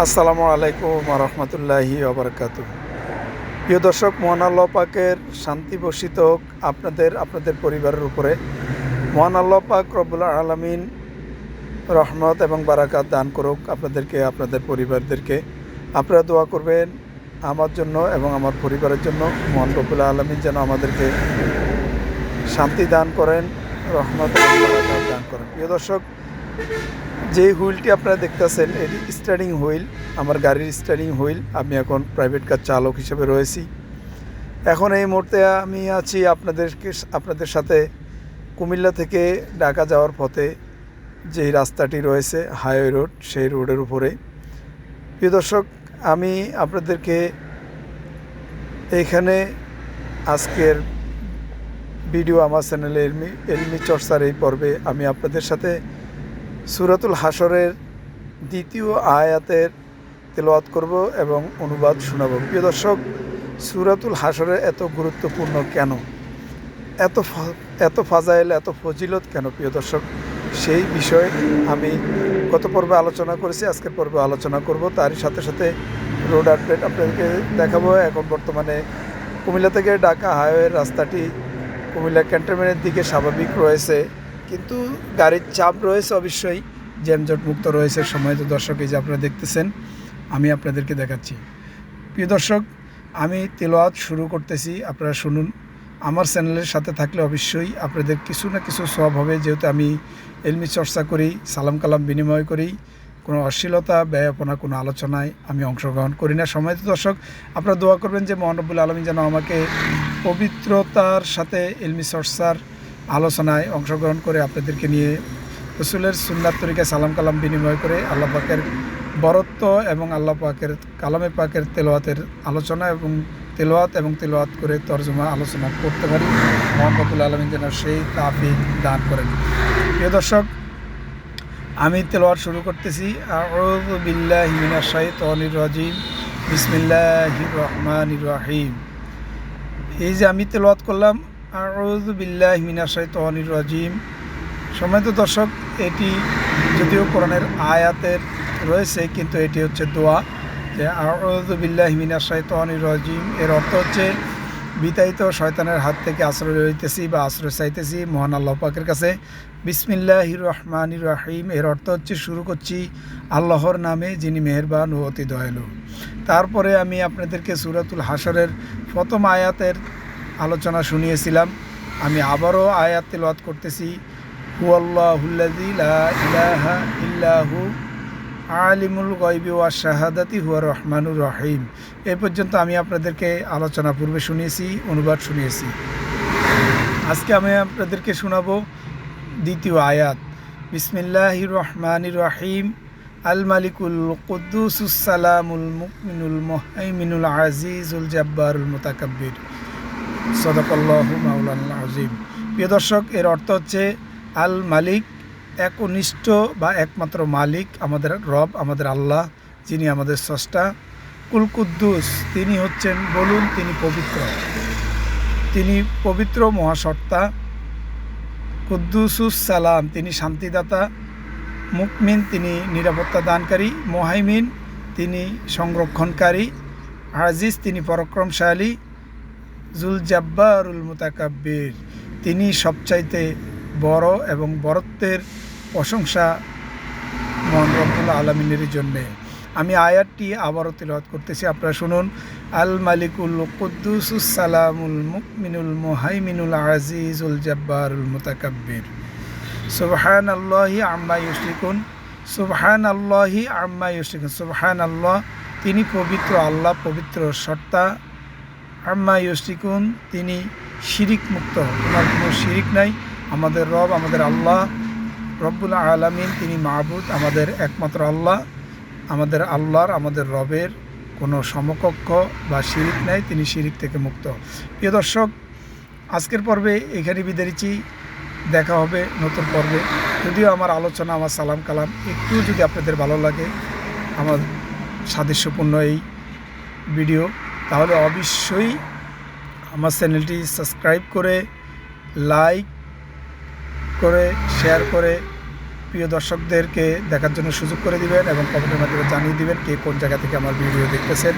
আসসালামু আলাইকুম রহমতুল্লাহি ওবরকাত প্রিয় দর্শক মহান আল্লাহ পাকের শান্তি বর্ষিত হোক আপনাদের আপনাদের পরিবারের উপরে। মহান পাক রব্বুল আলমিন রহমত এবং বারাকাত দান করুক আপনাদেরকে, আপনাদের পরিবারদেরকে। আপনারা দোয়া করবেন আমার জন্য এবং আমার পরিবারের জন্য। মহান রব্বুল আলমিন যেন আমাদেরকে শান্তি দান করেন, রহমত দান করেন। প্রিয় দর্শক যে হুইলটি আপনারা দেখতেছেন, এটি স্টারিং হুইল, আমার গাড়ির স্টারিং হুইল। আমি এখন প্রাইভেট কার চালক হিসেবে রয়েছি। এখন এই মুহূর্তে আমি আছি আপনাদেরকে, আপনাদের সাথে কুমিল্লা থেকে ঢাকা যাওয়ার পথে যেই রাস্তাটি রয়েছে হাইওয়ে রোড সেই রোডের উপরে। প্রিয় দর্শক, আমি আপনাদেরকে এইখানে আজকের ভিডিও আমার চ্যানেলে এলমি এলমি চর্চার এই পর্বে আমি আপনাদের সাথে সুরাতুল হাসরের দ্বিতীয় আয়াতের তেলাওয়াত করব এবং অনুবাদ শোনাব। প্রিয় দর্শক, সুরাতুল হাসরের এত গুরুত্বপূর্ণ কেন? এত এত ফাজাইল, এত ফজিলত কেন? প্রিয় দর্শক, সেই বিষয়ে আমি গত পর্বে আলোচনা করেছি, আজকের পর্বে আলোচনা করব। তারই সাথে সাথে রোড আপডেট আপনাদেরকে দেখাবো। এখন বর্তমানে কুমিল্লা থেকে ঢাকা হাইওয়ের রাস্তাটি কুমিল্লা ক্যান্টনমেন্টের দিকে স্বাভাবিক রয়েছে। কিন্তু গাড়ির চাপ রয়েছে অবশ্যই জ্যামজট মুক্ত রয়েছে, সময় তো দর্শক এই যে আপনারা দেখতেছেন, আমি আপনাদেরকে দেখাচ্ছি। প্রিয় দর্শক, আমি তেলোয়াত শুরু করতেছি, আপনারা শুনুন। আমার চ্যানেলের সাথে থাকলে অবশ্যই আপনাদের কিছু না কিছু সব হবে, যেহেতু আমি এলমি চর্চা করি, সালাম কালাম বিনিময় করি, কোনো অশ্লীলতা, ব্যয়াপনা, কোনো আলোচনায় আমি অংশগ্রহণ করি না। সময় দর্শক, আপনারা দোয়া করবেন যে মহানবুল আলমী যেন আমাকে পবিত্রতার সাথে এলমি চর্চার আলোচনায় অংশগ্রহণ করে আপনাদেরকে নিয়ে রসুলের সুন্নাত তরিকায় সালাম কালাম বিনিময় করে আল্লাহ পাকের বরত্ব এবং আল্লাহ পাকের কালামে পাকের তেলোয়াতের আলোচনা এবং তেলোয়াত এবং তেলোয়াত করে তর্জমা আলোচনা করতে পারি। মোহাম্মদুল আলমিন যেন সেই তাফি দান করেন। প্রিয় দর্শক, আমি তেলোয়াত শুরু করতেছি। রাজিম। বিসমিল্লাহির রহমানির রহিম। এই যে আমি তেলোয়াত করলাম আউযু বিল্লাহি মিনাশ শাইতানির রাজিম। সম্মানিত দর্শক, এটি যদিও কোরআনের আয়াতের রয়েছে, কিন্তু এটি হচ্ছে দোয়া যে আউযু বিল্লাহি মিনাশ শাইতানির রাজিম। এর অর্থ হচ্ছে, বিতাড়িত শয়তানের হাত থেকে আশ্রয় লইতেছি বা আশ্রয় চাইতেছি মহান আল্লাহ পাকের কাছে। বিসমিল্লাহির রহমানির রাহিম। এর অর্থ হচ্ছে, শুরু করছি আল্লাহর নামে, যিনি মেহেরবান ও অতি দয়ালু। তারপরে আমি আপনাদেরকে সুরাতুল হাসরের প্রথম আয়াতের আলোচনা শুনিয়েছিলাম। আমি আবারও আয়াত তেলাওয়াত করতেছি। আলিমুল গয়বি ওয়া শাহাদাতি হুয়া রহমানুর রহিম। এ পর্যন্ত আমি আপনাদেরকে আলোচনা পূর্বে শুনিয়েছি, অনুবাদ শুনিয়েছি। আজকে আমি আপনাদেরকে শোনাবো দ্বিতীয় আয়াত। বিসমিল্লাহির রহমানির রহিম। আল মালিকুল কুদ্দুসুসালামুল মুকমিনুল মোহাইমিনুল আজিজুল জব্বারুল মুতাকাব্বির। সদকল্লাহু প্রিয় দর্শক, এর অর্থ হচ্ছে আল মালিক, একনিষ্ঠ বা একমাত্র মালিক আমাদের রব, আমাদের আল্লাহ, যিনি আমাদের স্রষ্টা। কুলকুদ্দুস তিনি হচ্ছেন, বলুন, তিনি পবিত্র। তিনি পবিত্র মহাসত্তা। কুদ্দুসুস সালাম, তিনি শান্তিদাতা। মুকমিন তিনি নিরাপত্তা দানকারী। মোহাইমিন, তিনি সংরক্ষণকারী। আজিজ, তিনি পরাক্রমশালী। জুল জাব্বারুল মুতাকাব্বির। তিনি সবচাইতে বড় এবং বরত্বের প্রশংসা মহান রব্বুল আলমিনের জন্যে। আমি আয়াতটি আবারও তিলওয়াত করতেছি, আপনারা শুনুন। আল মালিকুল কুদ্দুসুস সালামুল মুকমিনুল মুহাইমিনুল আজিজুল জব্বারুল মুতাকাব্বির। সুবহান আল্লাহি আম্মা ইউশরিকুন সুবহান আল্লাহি আম্মা ইউশরিকুন সুবহান আল্লাহ তিনি পবিত্র আল্লাহ, পবিত্র সত্তা আম্মা ইউশরিকুন তিনি শিরিক মুক্ত, ওনার কোনো শিরিক নাই। আমাদের রব, আমাদের আল্লাহ, রব্বুল আলামিন, তিনি মাহবুদ আমাদের একমাত্র আল্লাহ। আমাদের আল্লাহর, আমাদের রবের কোনো সমকক্ষ বা শিরিক নাই, তিনি শিরিক থেকে মুক্ত। প্রিয় দর্শক, আজকের পর্বে এখানে বিদারিছি দেখা হবে নতুন পর্বে। যদিও আমার আলোচনা, আমার সালাম কালাম একটু যদি আপনাদের ভালো লাগে, আমার সাদৃশ্যপূর্ণ এই ভিডিও তাহলে অবশ্যই আমার চ্যানেলটি সাবস্ক্রাইব করে, লাইক করে, শেয়ার করে প্রিয় দর্শকদেরকে দেখার জন্য সুযোগ করে দিবেন এবং কমেন্টের মাধ্যমে জানিয়ে দিবেন কে কোন জায়গা থেকে আমার ভিডিও দেখতেছেন।